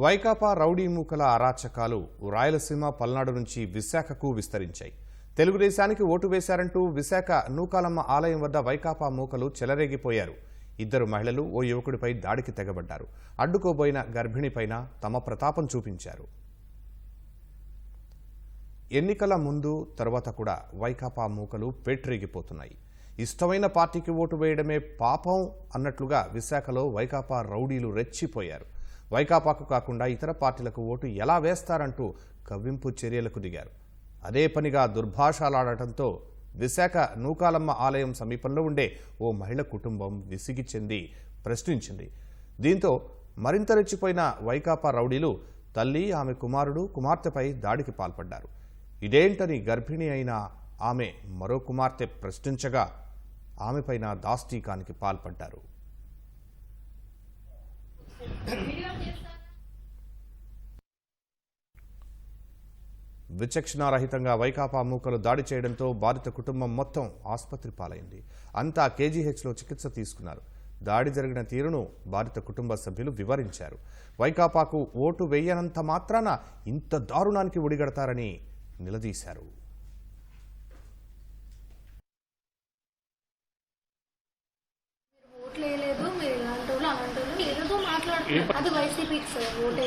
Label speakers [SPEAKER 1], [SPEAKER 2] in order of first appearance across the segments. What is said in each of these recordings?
[SPEAKER 1] Vaikapa rowdy మూకల అరాచకాలు రాయలసీమ పల్నాడు నుంచి విశాఖకు విస్తరించాయి. తెలుగుదేశానికి ఓటు వేశారంటూ విశాఖ నూకాలమ్మ ఆలయం వద్ద వైకాపా మూకలు చెలరేగిపోయారు. ఇద్దరు మహిళలు ఓ యువకుడిపై దాడికి తెగబడ్డారు. అడ్డుకోబోయిన గర్భిణిపైన తమ ప్రతాపం చూపించారు. ఎన్నికల ముందు తర్వాత కూడా వైకాపా మూకలు పేట్రేగిపోతున్నాయి ఇష్టమైన పార్టీకి ఓటు వేయడమే పాపం అన్నట్లుగా విశాఖలో వైకాపా రౌడీలు రెచ్చిపోయారు. వైకాపాకు కాకుండా ఇతర పార్టీలకు ఓటు ఎలా వేస్తారంటూ కవ్వింపు చర్యలకు దిగారు. అదే పనిగా దుర్భాషలాడటంతో విశాఖ నూకాలమ్మ ఆలయం సమీపంలో ఉండే ఓ మహిళ కుటుంబం విసిగి చెంది ప్రశ్నించింది. దీంతో మరింత రెచ్చిపోయిన వైకాపా రౌడీలు తల్లి ఆమె కుమారుడు కుమార్తెపై దాడికి పాల్పడ్డారు. ఇదేంటని గర్భిణి అయిన ఆమె మరో కుమార్తె ప్రశ్నించగా ఆమెపైన దాస్తీకానికి పాల్పడ్డారు. విచక్షణారహితంగా వైకాపా మూకలు దాడి చేయడంతో బాధిత కుటుంబం మొత్తం ఆసుపత్రి పాలైంది. అంతా కేజీహెచ్లో చికిత్స తీసుకున్నారు. దాడి జరిగిన తీరును బాధిత కుటుంబ సభ్యులు వివరించారు. వైకాపాకు ఓటు వేయనంత మాత్రాన ఇంత దారుణానికి ఒడిగడతారని నిలదీశారు
[SPEAKER 2] ఓట్లు వేయలేదు మీరు ఇలాంటి వాళ్ళు అలాంటి వాళ్ళు ఏదేదో మాట్లాడుతున్నారు అది వైసీపీకి సార్ ఓటు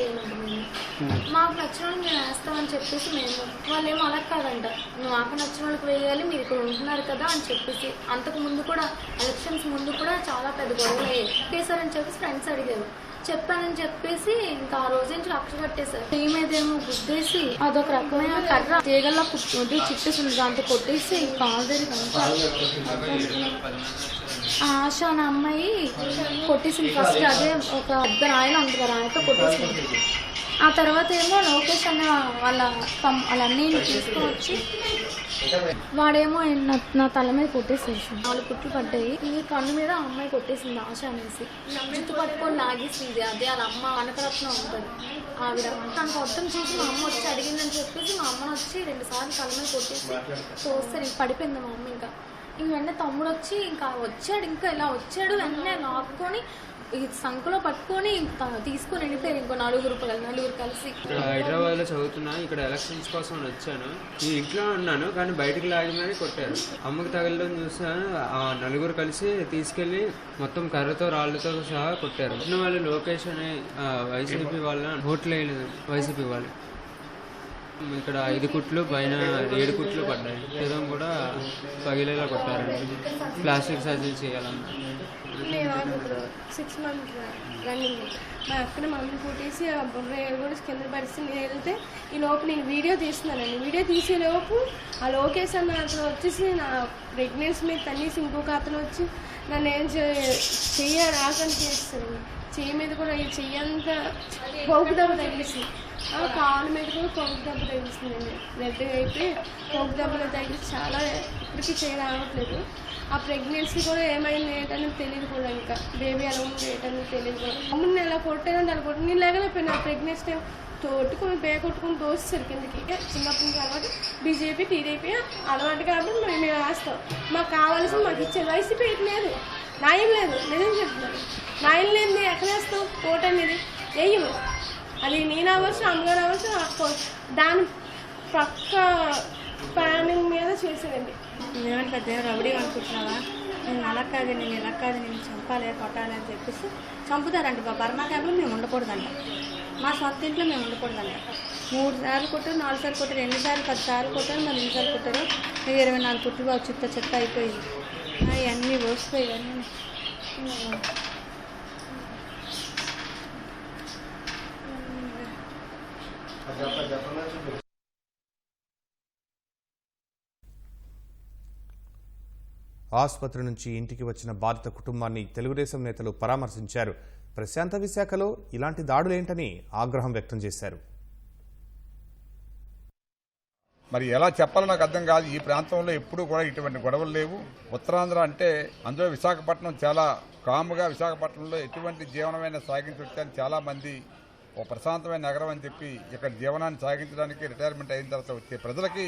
[SPEAKER 2] మాకు నచ్చిన వాళ్ళు మేము వేస్తామని చెప్పేసి మేము వాళ్ళు ఏమో అలా కాదంట. మాకు నచ్చిన వాళ్ళకి వేయాలి మీరు ఇక్కడ ఉంటున్నారు కదా అని చెప్పేసి. అంతకు ముందు కూడా ఎలక్షన్స్ ముందు కూడా చాలా పెద్ద గొడవలు అయ్యాయి. చేశారని చెప్పేసి ఫ్రెండ్స్ అడిగారు. చెప్పానని చెప్పేసి ఇంకా ఆ రోజు నుంచి లక్ష కట్టేశారు. టీ మీదేమో గుద్దేసి అదొక రకమైన కర్ర. తీగల్లో కుట్టి చిట్టేసింది దాంతో కొట్టేసి కాలు దగ్గర ఆశ అనే అమ్మాయి కొట్టేసింది ఫస్ట్ అదే ఒక పెద్ద ఆయన ఉంటుంది ఆయనతో కొట్టేసింది. ఆ తర్వాత ఏమో లోకేష్ అనే వాళ్ళ తమ్ వాళ్ళ అన్నయ్యని తీసుకొని వాడేమో నా నా తల మీద కొట్టేసేసి వాళ్ళు కుట్లు పడ్డాయి. ఈ కన్ను మీద అమ్మాయి కొట్టేసింది ఆశ అనేసి. జుట్టు పట్టుకొని లాగేసింది. అదే వాళ్ళ అమ్మ అనకరత్నం ఉంటుంది. ఆవిడ తనకు అర్థం చూసి మా అమ్మ వచ్చి అడిగిందని చెప్పేసి మా అమ్మని వచ్చి రెండు సార్లు తల మీద కొట్టేసి చూస్తే పడిపోయింది మా అమ్మ ఇంకా. ఇంక వెంటనే తమ్ముడు వచ్చి ఇంకా వచ్చాడు ఇంకా ఇలా వచ్చాడు వెంటనే లాక్కొని ఈ సంఖలో పట్టుకొని తీసుకొని వెళ్ళిపోయారు ఇంకో నలుగురు నలుగురు కలిసి.
[SPEAKER 3] హైదరాబాద్లో చదువుతున్నా ఇక్కడ ఎలక్షన్స్ కోసం అని వచ్చాను. ఈ ఇంట్లో ఉన్నాను కానీ బయటికి లాగి మరీ కొట్టారు. అమ్మకి తగలడం చూసాను ఆ నలుగురు కలిసి తీసుకెళ్ళి మొత్తం కర్రతో రాళ్ళతో సహా కొట్టారు. వాళ్ళు లోకేష్ అనే వైసీపీ వాళ్ళ ఓట్లు వేయలేదు వైసీపీ వాళ్ళు. ఇక్కడ ఐదు కుట్లు పైన ఏడు కుట్లు పడ్డాయి. శరీరం కూడా పగిలేలా కొట్టారండి. ప్లాస్టిక్ సర్జరీ చేయాలన్నారు
[SPEAKER 4] మేము ఇప్పుడు సిక్స్ మంత్ రన్నింగ్. మా అక్కని మమ్మీని కొట్టేసి ఆ బొర్ర కూడా కింద పరిస్థితి నేను వెళ్తే ఈ లోపు నేను వీడియో తీస్తున్నానండి. వీడియో తీసే లోపు ఆ లోకేష్ అన్న అతను వచ్చేసి నా ప్రెగ్నెన్సీ మీద తన్నేసి ఇంకొక అతను వచ్చి నన్ను ఏం చే- చెయ్య రాకని చేస్తాను చెయ్యి మీద కూడా ఈ చెయ్యి తగిలిసి. కాళ్ళ మీద కూడా పోపు దెబ్బ తగిలిస్తుందండి. రెడ్గా అయితే పోపు దెబ్బలు తగిలి చాలా ఇప్పటికీ చేయ రావట్లేదు ఆ ప్రెగ్నెన్సీ కూడా ఏమైంది ఏంటని తెలియదు కూడా ఇంకా. బేబీ ఎలా ఉంది ఏంటనేది తెలియదు కూడా. అమ్మని ఎలా కొట్టేదని దాన్ని కొట్టి నేను లేగలేకపోయినా ప్రెగ్నెన్సీ టైం తోట్టుకొని బే కొట్టుకుని తోసేసారు కిందకి. చిన్నప్పటి నుంచి బీజేపీ టీడీపీ అలవాటు కాబట్టి మేము మేము వేస్తాం మాకు కావాల్సింది మాకు ఇచ్చే వైసీపీ ఇటు లేదు. న్యాయం లేదు. నిజం చెప్తున్నాను. నాయం లేదు ఎక్కడ వేస్తాం? కోట అనేది వేయము అది నేను అవ్వచ్చు అమ్మగారు అవ్వచ్చు దాని పక్క ప్లానింగ్ మీద చేసేదండి.
[SPEAKER 5] నేనంటే పెద్ద రౌడీ అనుకుంటున్నావా నేను అలా కాదు నేను ఇలా కాదు నేను చంపాలి కొట్టాలి అని చెప్పేసి చంపుతారంట బా బర్మా క్యాంప్లో మేము ఉండకూడదంట. మా సొంత ఇంట్లో మేము ఉండకూడదంట. మూడు సార్లు కొట్టారు నాలుగు సార్లు కొట్టారు ఎన్నిసార్లు పది సార్లు కొట్టారు మరి ఎన్నిసార్లు కొట్టారు? ఇరవై నాలుగు కుట్లు బాగా చిత్త చెత్త అయిపోయింది. అవన్నీ వస్తాయి ఇవన్నీ.
[SPEAKER 1] ఆసుపత్రి నుంచి ఇంటికి వచ్చిన బాధిత కుటుంబాన్ని తెలుగుదేశం నేతలు పరామర్శించారు. ప్రశాంత విశాఖలో ఇలాంటి దాడులేంటని ఆగ్రహం వ్యక్తం చేశారు.
[SPEAKER 6] మరి ఎలా చెప్పాలో నాకు అర్థం కాదు. ఈ ప్రాంతంలో ఎప్పుడూ కూడా ఇటువంటి గొడవలు లేవు. ఉత్తరాంధ్ర అంటే అందులో విశాఖపట్నం చాలా కాముగా విశాఖపట్నంలో ఎటువంటి జీవనమైన సాగించవచ్చని చాలామంది ఓ ఒక ప్రశాంతమైన నగరం అని చెప్పి ఇక్కడ జీవనాన్ని సాగించడానికి రిటైర్మెంట్ అయిన తర్వాత వచ్చే ప్రజలకి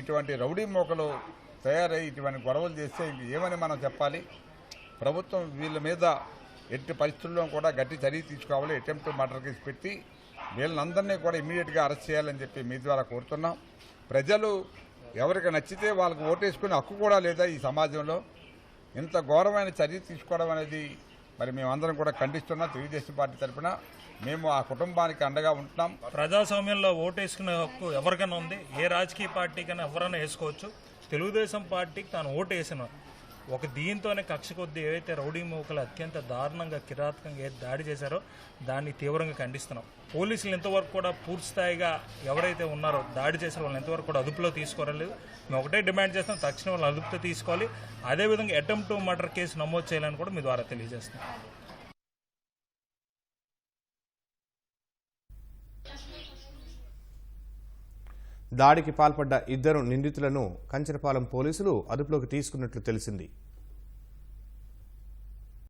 [SPEAKER 6] ఇటువంటి రౌడీ మోకలు తయారై ఇటువంటి గొడవలు చేస్తే ఏమని మనం చెప్పాలి? ప్రభుత్వం వీళ్ళ మీద ఎట్టి పరిస్థితుల్లో కూడా గట్టి చర్య తీసుకోవాలి అటెంప్ట్ మర్డర్ కేసు పెట్టి వీళ్ళందరినీ కూడా ఇమీడియట్గా అరెస్ట్ చేయాలని చెప్పి మీ ద్వారా కోరుతున్నాం. ప్రజలు ఎవరికి నచ్చితే వాళ్ళకి ఓటేసుకునే హక్కు కూడా లేదా ఈ సమాజంలో? ఇంత ఘోరమైన చర్య తీసుకోవడం అనేది మరి మేమందరం కూడా ఖండిస్తున్నా. తెలుగుదేశం పార్టీ తరఫున మేము ఆ కుటుంబానికి అండగా ఉంటున్నాం.
[SPEAKER 7] ప్రజాస్వామ్యంలో ఓటేసుకునే హక్కు ఎవరికైనా ఉంది. ఏ రాజకీయ పార్టీకైనా ఎవరైనా వేసుకోవచ్చు. తెలుగుదేశం పార్టీకి తాను ఓటు వేసిన ఒక దీంతోనే కక్ష కొద్ది ఏవైతే రౌడీ మోకలు అత్యంత దారుణంగా కిరాతకంగా ఏ దాడి చేశారో దాన్ని తీవ్రంగా ఖండిస్తున్నాం. పోలీసులు ఎంతవరకు కూడా పూర్తిస్థాయిగా ఎవరైతే ఉన్నారో దాడి చేశారో వాళ్ళని ఎంతవరకు కూడా అదుపులో తీసుకోరలేదు మేము ఒకటే డిమాండ్ చేస్తాం తక్షణం వాళ్ళని అదుపులో తీసుకోవాలి. అదేవిధంగా అటెంప్ట్ మర్డర్ కేసు నమోదు చేయాలని కూడా మీ ద్వారా తెలియజేస్తున్నాం.
[SPEAKER 1] దాడికి పాల్పడ్డ ఇద్దరు నిందితులను కంచరపాలెం పోలీసులు అదుపులోకి తీసుకున్నట్లు తెలిసింది.